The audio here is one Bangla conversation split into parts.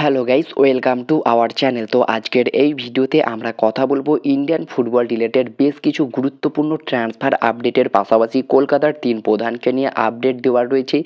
Hello guys, welcome to our channel. তো আজকের এই ভিডিওতে আমরা কথা বলব ইন্ডিয়ান ফুটবল রিলেটেড বেশ কিছু গুরুত্বপূর্ণ ট্রান্সফার আপডেটের পাশাপাশি কলকাতার তিন প্রধানকে নিয়ে আপডেট দেওয়ার রয়েছে।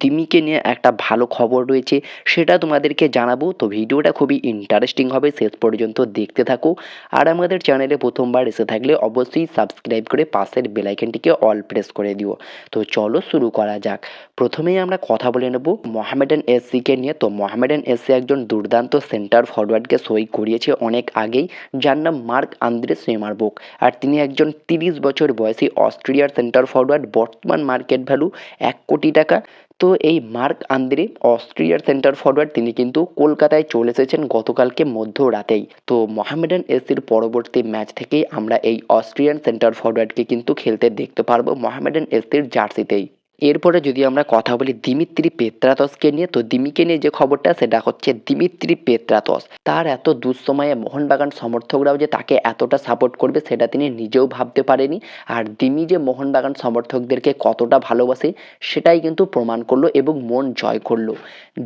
দিমিকে নিয়ে একটা ভালো খবর রয়েছে, সেটা তোমাদেরকে জানাব। তো ভিডিওটা খুবই ইন্টারেস্টিং হবে, শেষ পর্যন্ত দেখতে থাকো। আর আমাদের চ্যানেলে প্রথমবার এসে থাকলে অবশ্যই সাবস্ক্রাইব করে পাশের বেলাইকনটিকে অল প্রেস করে দিও। তো চলো শুরু করা যাক। প্রথমেই আমরা কথা বলে নেব মোহামেডান এসসিকে নিয়ে। তো মোহামেডান এসসি একজন দুর্দান্ত সেন্টার ফরওয়ার্ডকে সই করিয়েছে অনেক আগেই, যার নাম মার্ক আন্দ্রে সেমারবোক আর তিনি একজন তিরিশ বছর বয়সী অস্ট্রেলিয়ার সেন্টার ফরওয়ার্ড বর্তমান মার্কেট ভ্যালু এক কোটি টাকা। তো এই মার্ক আন্দ্রে অস্ট্রেলিয়ার সেন্টার ফরওয়ার্ড তিনি কিন্তু কলকাতায় চলে এসেছেন গতকালকে মধ্যরাতেই। তো মোহামেডান এসির পরবর্তী ম্যাচ থেকেই আমরা এই অস্ট্রেলিয়ান সেন্টার ফরওয়ার্ডকে কিন্তু খেলতে দেখতে পারব মোহামেডান এসির জার্সিতেই। এরপরে যদি আমরা কথা বলি দিমিত্রি পেত্রাতসকে নিয়ে, তো দিমিকে নিয়ে যে খবরটা সেটা হচ্ছে দিমিত্রি পেত্রাতস। তার এত দুঃসময়ে মোহনবাগান সমর্থকরাও যে তাকে এতটা সাপোর্ট করবে, সেটা তিনি নিজেও ভাবতে পারেনি। আর দিমি যে মোহনবাগান সমর্থকদেরকে কতটা ভালোবাসে, সেটাই কিন্তু প্রমাণ করল এবং মন জয় করল।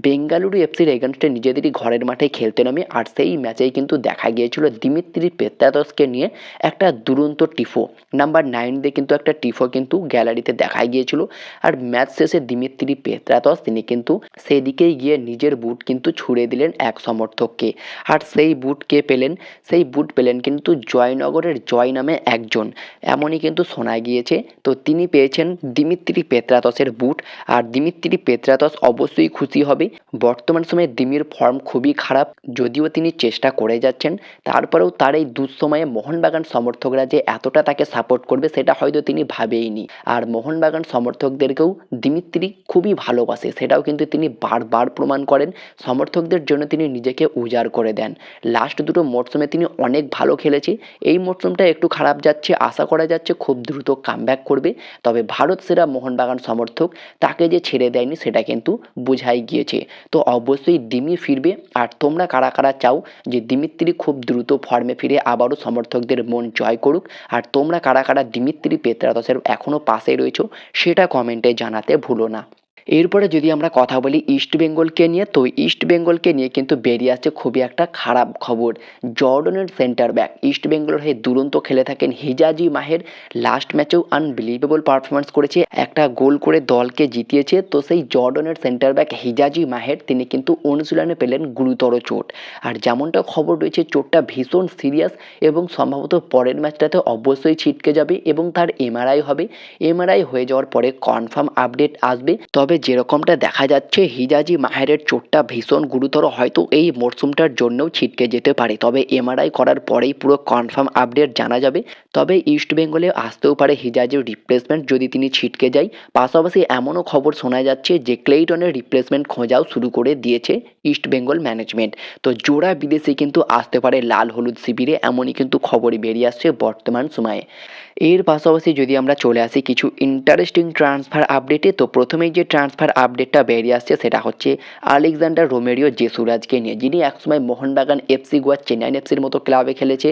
বেঙ্গালুরু এফসির এগেনস্টে নিজেদেরই ঘরের মাঠে খেলতে নামে, আর সেই ম্যাচেই কিন্তু দেখা গিয়েছিল দিমিত্রি পেত্রাতসকে নিয়ে একটা দুরন্ত টিফো নাম্বার নাইন দিয়ে কিন্তু একটা টিফো কিন্তু গ্যালারিতে দেখা গিয়েছিল। আর ম্যাচ শেষে দিমিত্রি পেত্রাতস, তিনি কিন্তু সেদিকেই গিয়ে নিজের বুট কিন্তু ছুড়ে দিলেন এক সমর্থককে। আর সেই বুট কে পেলেন? সেই বুট পেলেন কিন্তু জয়নগরের জয় নামে একজন। এমনই কিন্তু শোনা গিয়েছে। তো তিনি পেয়েছেন দিমিত্রি পেত্রাতসের বুট। আর দিমিত্রি পেত্রাতস অবশ্যই খুশি হবে। বর্তমান সময়ে দিমির ফর্ম খুবই খারাপ, যদিও তিনি চেষ্টা করে যাচ্ছেন। তারপরেও তার এই দুঃসময়ে মোহনবাগান সমর্থকরা যে এতটা তাকে সাপোর্ট করবে, সেটা হয়তো তিনি ভাবেইনি। আর মোহনবাগান সমর্থকদেরকেও দিমিত্রি খুবই ভালোবাসে। সেটাও কিন্তু তিনি বারবার প্রমাণ করেন। সমর্থকদের জন্য তিনি নিজেকে উজাড় করে দেন। লাস্ট দুটো মরশুমে তিনি অনেক ভালো খেলেছে। এই মরশুমটা একটু খারাপ যাচ্ছে, আশা করা যাচ্ছে খুব দ্রুত কামব্যাক করবে। তবে ভারত সেরা মোহনবাগান সমর্থক, তাকে যে ছেড়ে দেয়নি সেটা কিন্তু বোঝাই গিয়েছে। তো অবশ্যই দিমি ফিরবে। আর তোমরা কারা কারা চাও যে দিমিত্রি খুব দ্রুত ফর্মে ফিরে আবারও সমর্থকদের মন জয় করুক? আর তোমরা কারা কারা দিমিত্রি পেত্রাদসের এখনও পাশে রয়েছো, সেটা কমেন্টে জানাতে ভুলো না। এরপরে যদি আমরা কথা বলি ইস্ট বেঙ্গলকে নিয়ে, তো ইস্ট বেঙ্গলকে নিয়ে কিন্তু বেরিয়ে আসছে খুবই একটা খারাপ খবর। জর্ডনের সেন্টার ব্যাক ইস্ট বেঙ্গলের হয়ে দুরন্ত খেলে থাকেন হিজাজি মাহের লাস্ট ম্যাচেও আনবিলিভেবল পারফরমেন্স করেছে, একটা গোল করে দলকে জিতিয়েছে। তো সেই জর্ডনের সেন্টার ব্যাক হিজাজি মাহের তিনি কিন্তু অনুশীলনে পেলেন গুরুতর চোট। আর যেমনটা খবর রয়েছে, চোটটা ভীষণ সিরিয়াস এবং সম্ভবত পরের ম্যাচটাতে অবশ্যই ছিটকে যাবে এবং তার এমআরআই হবে। এমআরআই হয়ে যাওয়ার পরে কনফার্ম আপডেট আসবে। তবে যেরকমটা দেখা যাচ্ছে, হিজাজি মাহেরের চোটটা ভীষণ গুরুতর, হয়তো এই মরশুমটার জন্যও ছিটকে যেতে পারে। তবে এমআরআই করার পরেই পুরো কনফার্ম আপডেট জানা যাবে। তবে ইস্ট বেঙ্গলে আসতেও পারে হিজাজির রিপ্লেসমেন্ট যদি তিনি ছিটকে যায়। পাশাপাশি এমনও খবর শোনা যাচ্ছে যে ক্লেইটনের রিপ্লেসমেন্ট খোঁজাও শুরু করে দিয়েছে ইস্ট বেঙ্গল ম্যানেজমেন্ট তো জোড়া বিদেশি কিন্তু আসতে পারে লাল হলুদ শিবিরে, এমনই কিন্তু খবরই বেরিয়ে আসছে বর্তমান সময়ে। এর পাশাপাশি যদি আমরা চলে আসি কিছু ইন্টারেস্টিং ট্রান্সফার আপডেটে তো প্রথমেই যে ট্রান্সফার আপডেটটা বেরিয়ে আসছে সেটা হচ্ছে আলেকজান্ডার রোমেরিও জেসুরাজকে নিয়ে। যিনি একসময় মোহনবাগান এফসি গোয়া চেন্নাইন এফসির মতো ক্লাবে খেলেছে।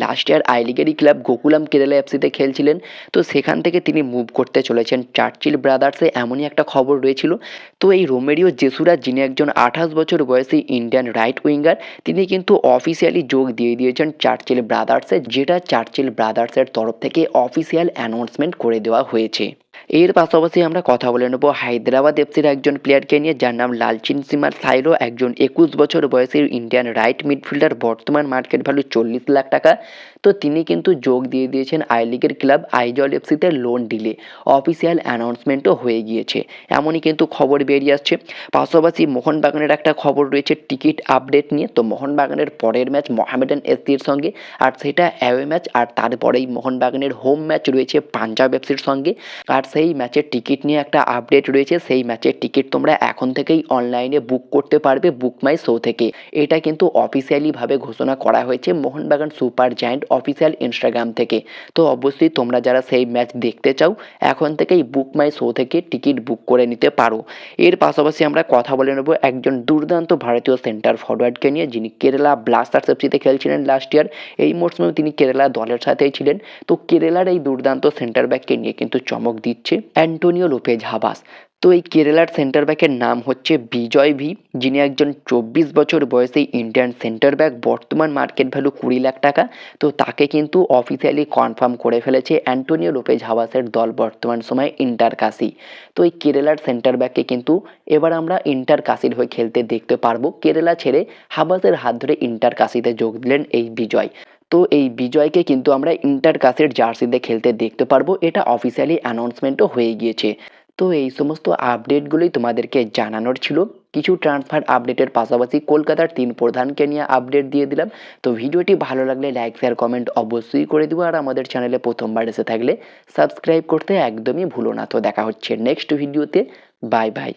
লাস্ট ইয়ার আই লিগেরই ক্লাব গোকুলাম কেরালা এফসিতে খেলছিলেন। তো সেখান থেকে তিনি মুভ করতে চলেছেন চার্চিল ব্রাদার্সে এমনই একটা খবর রয়েছিল। তো এই রোমেরিও জেসুরাজ, যিনি একজন আঠাশ বছর বয়সী ইন্ডিয়ান রাইট উইঙ্গার তিনি কিন্তু অফিসিয়ালি যোগ দিয়ে দিয়েছেন চার্চিল ব্রাদার্সে যেটা চার্চিল ব্রাদার্সের তরফ থেকে অফিসিয়াল অ্যানাউন্সমেন্ট করে দেওয়া হয়েছে। এর পাশাপাশি আমরা কথা বলে নেব হায়দ্রাবাদ এফসির একজন প্লেয়ারকে নিয়ে, যার নাম লালচিন সিমার সাইরো, একজন একুশ বছর বয়সের ইন্ডিয়ান রাইট মিডফিল্ডার বর্তমান মার্কেট ভ্যালু চল্লিশ লাখ টাকা। তো তিনি কিন্তু যোগ দিয়ে দিয়েছেন আই লিগের ক্লাব আইজল এফসিতে লোন ডিলে অফিসিয়াল অ্যানাউন্সমেন্টও হয়ে গিয়েছে। এমনই কিন্তু খবর বেরিয়ে আসছে। পাশাপাশি মোহনবাগানের একটা খবর রয়েছে টিকিট আপডেট নিয়ে। তো মোহনবাগানের পরের ম্যাচ মোহামেডান এসসির সঙ্গে, আর সেটা অ্যাওয়ে ম্যাচ আর তারপরেই মোহনবাগানের হোম ম্যাচ রয়েছে পাঞ্জাব এফসির সঙ্গে। আর সেই ম্যাচের টিকিট নিয়ে একটা আপডেট রয়েছে। সেই ম্যাচের টিকিট তোমরা এখন থেকেই অনলাইনে বুক করতে পারবে বুক মাই শো থেকে। এটা কিন্তু অফিসিয়ালিভাবে ঘোষণা করা হয়েছে। Mohun Bagan Super Giant official Instagram থেকে। তো অবশ্যই তোমরা যারা সেই ম্যাচ দেখতে চাও, এখন থেকেই বুক মাই শো থেকে টিকিট বুক করে নিতে পারো। এর পাশাপাশি আমরা কথা বলে নেব একজন দুর্দান্ত ভারতীয় সেন্টার ফরওয়ার্ডকে নিয়ে, যিনি কেরালা ব্লাস্টার্স এফসিতে খেলছিলেন লাস্ট ইয়ার এই মরশুমেও তিনি কেরালা দলের সাথেই ছিলেন। তো কেরালার এই দুর্দান্ত সেন্টার ব্যাককে নিয়ে কিন্তু চমক দিচ্ছে অ্যান্টোনিও লোপেজ হাবাস। তো এই কেরালার সেন্টার ব্যাকের নাম হচ্ছে বিজয় ভি, যিনি একজন চব্বিশ বছর বয়সী ইন্ডিয়ান সেন্টার ব্যাক বর্তমান মার্কেট ভ্যালু কুড়ি লাখ টাকা। তো তাকে কিন্তু অফিসিয়ালি কনফার্ম করে ফেলেছে অ্যান্টোনিও লোপেজ হাওয়াসের দল বর্তমান সময়ে ইন্টার কাশি তো এই কেরালার সেন্টার ব্যাককে কিন্তু এবার আমরা ইন্টার কাশির হয়ে খেলতে দেখতে পারব। কেরালা ছেড়ে হাবাসের হাত ধরে ইন্টার কাশিতে যোগ দিলেন এই বিজয়। তো এই বিজয়কে কিন্তু আমরা ইন্টার কাসের জার্সিতে খেলতে দেখতে পারব। এটা অফিসিয়ালি অ্যানাউন্সমেন্টও হয়ে গিয়েছে। তো এই সমস্ত আপডেটগুলোই তোমাদেরকে জানানোর ছিল। কিছু ট্রান্সফার আপডেটের পাশাপাশি কলকাতার তিন প্রধানকে নিয়ে আপডেট দিয়ে দিলাম। তো ভিডিওটি ভালো লাগলে লাইক শেয়ার কমেন্ট অবশ্যই করে দিও। আর আমাদের চ্যানেলে প্রথমবার এসে থাকলে সাবস্ক্রাইব করতে একদমই ভুলো না। তো দেখা হচ্ছে নেক্সট ভিডিওতে বাই বাই